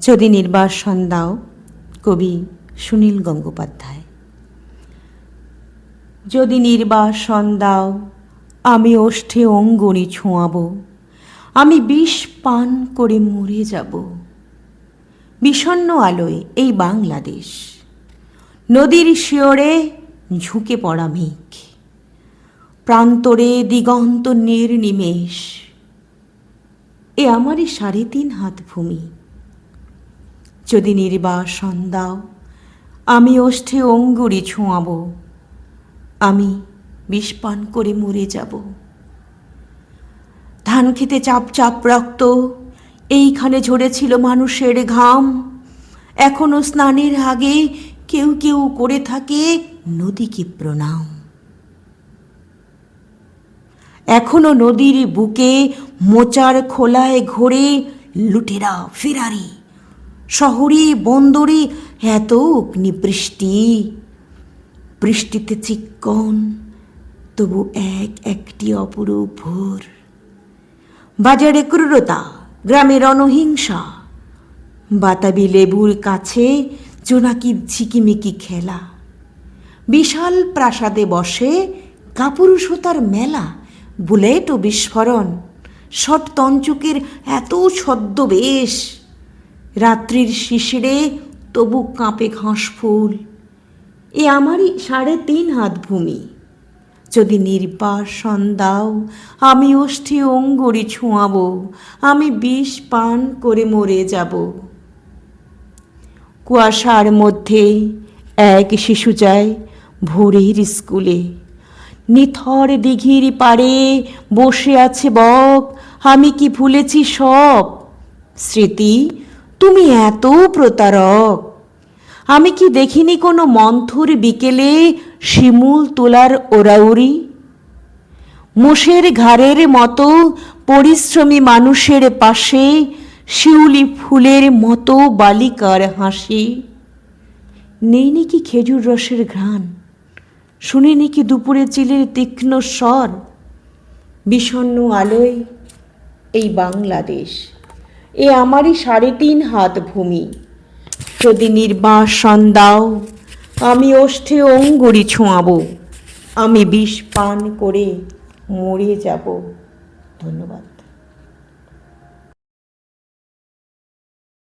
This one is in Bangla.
যদি নির্বাসন দাও, কবি সুনীল গঙ্গোপাধ্যায়। যদি নির্বাসন দাও, আমি ওষ্ঠে অঙ্গনি ছোঁয়াব, আমি বিষ পান করে মরে যাব। বিষণ্ন আলোয় এই বাংলাদেশ, নদীর শিওরে ঝুঁকে পড়া মেঘ, প্রান্তরে দিগন্ত নির্নিমেষ, এ আমারই সাড়ে তিন হাত ভূমি। যদি নির্বাসন দাও, আমি ওষ্ঠে অঙ্গুরি ছোঁয়াব, আমি বিষপান করে মরে যাব। ধান খেতে চাপ চাপ রক্ত, এইখানে ঝরেছিল মানুষের ঘাম। এখনও স্নানের আগে কেউ কেউ করে থাকে নদীকে প্রণাম। এখনও নদীর বুকে মোচার খোলায় ঘোরে লুটেরা ফেরারি। শহরে, বন্দরে এত অগ্নিবৃষ্টি বৃষ্টিতে চিক্কন, তবু এক একটি অপরূপ ভোর। বাজারে ক্রূরতা গ্রামে রণহিংসা বাতাবি লেবুর কাছে জোনাকির ঝিকিমিকি খেলা। বিশাল প্রাসাদে বসে কাপুরুষতার মেলা, বুলেট ও বিস্ফোরণ। শট তঞ্চুকের এত ছদ্মবেশ। রাত্রির শিশিরে তবু কাঁপে ঘাস ফুল এ আমারই সাড়ে তিন হাত ভূমি। যদি নির্বাসন দাও, আমি অষ্ঠি অঙ্গুরি ছোঁয়াব, আমি বিষ পান করে মরে যাব। কুয়াশার মধ্যে এক শিশু যায় ভোরের স্কুলে। নিথর দিঘির পাড়ে বসে আছে বক, আমি কি ভুলেছি সব? স্মৃতি তুমি এত প্রতারক। আমি কি দেখিনি কোনো মন্থর বিকেলে শিমুল তোলার ওরাউরি মোষের ঘাড়ের মতো পরিশ্রমী মানুষের পাশে শিউলি ফুলের মতো বালিকার হাসি। নেই নাকি খেজুর রসের ঘ্রাণ? শুনে নাকি দুপুরে চিলের তীক্ষ্ণ স্বর। বিষণ্ণ আলোয় এই বাংলাদেশ। এ আমারই সাড়ে তিন হাত ভূমি। যদি নির্বাসন দাও, আমি ওষ্ঠে অঙ্গুরি ছোঁয়াবো। আমি বিষ পান করে মরে যাব। ধন্যবাদ।